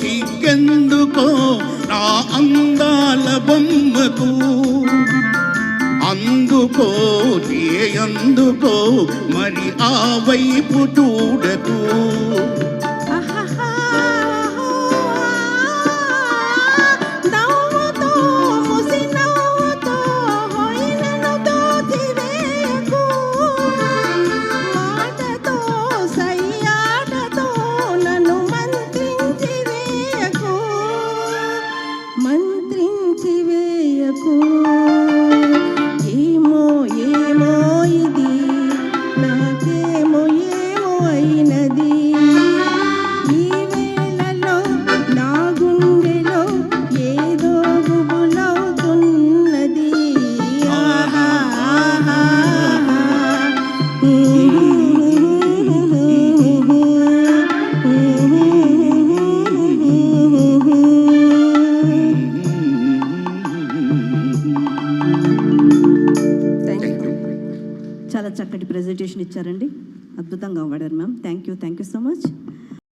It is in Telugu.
సిగ్గెందుకో నా అందాల బొమ్మకు. అందుకో నీ అందుకో మరి ఆ వైపు చూడకు. చాలా చక్కటి ప్రజెంటేషన్ ఇచ్చారండి. అద్భుతంగా వాడారు ma'am. Thank you thank you so much